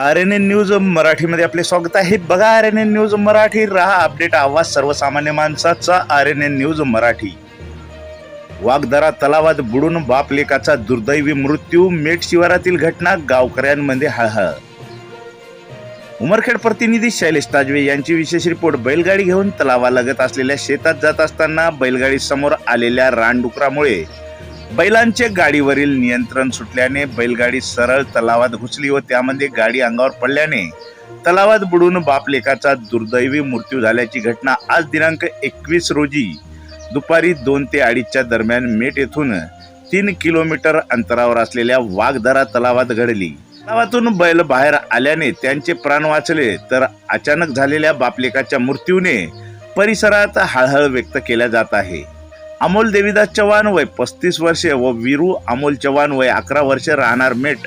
R N N news मराठीमध्ये आपले स्वागत आहे. बघा R N N news Marathi रहा अपडेट आवाज सर्वसामान्य माणसाचा R N N news Marathi. Waghdara तलावात बुडून बापलेकाचा दुर्दैवी मृत्यू मेट शिवारातील घटना गावकऱ्यांमध्ये हळहळ. उमरखेड प्रतिनिधी शैलेश ताजवे यांची विशेष रिपोर्ट बैलगाडी घेऊन तलावालगत असलेल्या शेतात जात असताना बैलगाडी समोर आलेल्या रानडुकरामुळे बैलांचे गाडीवरील नियंत्रण सुटल्याने बैलगाडी सरळ तलावात घुसली व त्यामध्ये गाडी अंगावर पडल्याने तलावात बुडून बापलेकाचा दुर्दैवी मृत्यू झाल्याची घटना आज दिनांक एकवीस रोजी दुपारी दोन ते अडीचच्या दरम्यान मेट येथून तीन किलोमीटर अंतरावर असलेल्या वाघदरा तलावात घडली. तलावातून बैल बाहेर आल्याने त्यांचे प्राण वाचले तर अचानक झालेल्या बापलेकाच्या मृत्यूने परिसरात हळहळ व्यक्त केल्या जात आहे. अमोल देवीदास चव्हाण वय पस्तीस वर्षे व वीरू अमोल चव्हाण वय अकरा वर्षे राहणार मेट.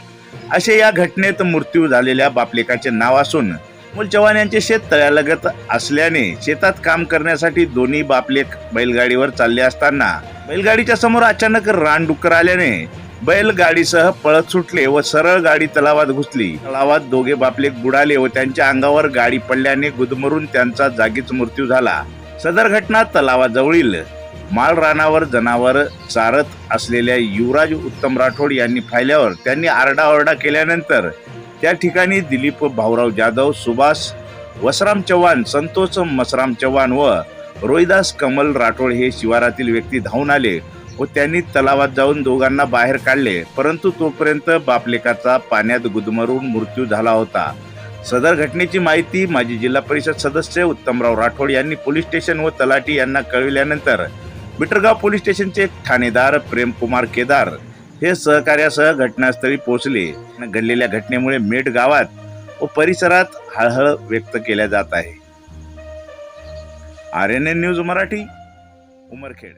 असे या घटनेत मृत्यू झालेल्या बापलेकाचे नाव असून अमोल चव्हाण यांचे शेत तळ्यालगत असल्याने शेतात काम करण्यासाठी दोन्ही बापलेक बैलगाडीवर चालले असताना बैलगाडीच्या समोर अचानक रानडुक्कर आल्याने बैलगाडीसह पळत सुटले व सरळ गाडी तलावात घुसली. तलावात दोघे बापलेक बुडाले व त्यांच्या अंगावर गाडी पडल्याने गुदमरून त्यांचा जागीच मृत्यू झाला. सदर घटना तलावाजवळील माळरानावर जनावर चारत असलेल्या युवराज उत्तम राठोड यांनी फायल्यावर त्यांनी आरडाओरडा केल्यानंतर त्या ठिकाणी दिलीप भाऊराव जाधव सुभाष वसराम चव्हाण संतोष मसराम चव्हाण व रोहिदास कमल राठोड हे शिवारातील व्यक्ती धावून आले व त्यांनी तलावात जाऊन दोघांना बाहेर काढले. परंतु तोपर्यंत बापलेकाचा पाण्यात गुदमरून मृत्यू झाला होता. सदर घटनेची माहिती माजी जिल्हा परिषद सदस्य उत्तमराव राठोड यांनी पोलीस स्टेशन व तलाठी यांना कळविल्यानंतर बिटरगाव पोलीस स्टेशनचे ठाणेदार प्रेमकुमार केदार हे सहकार्यासह घटनास्थळी पोहोचले घडलेल्या घटनेमुळे मेट गावात व परिसरात हळहळ व्यक्त केल्या जात आहे. R N N news Marathi Umarkhed.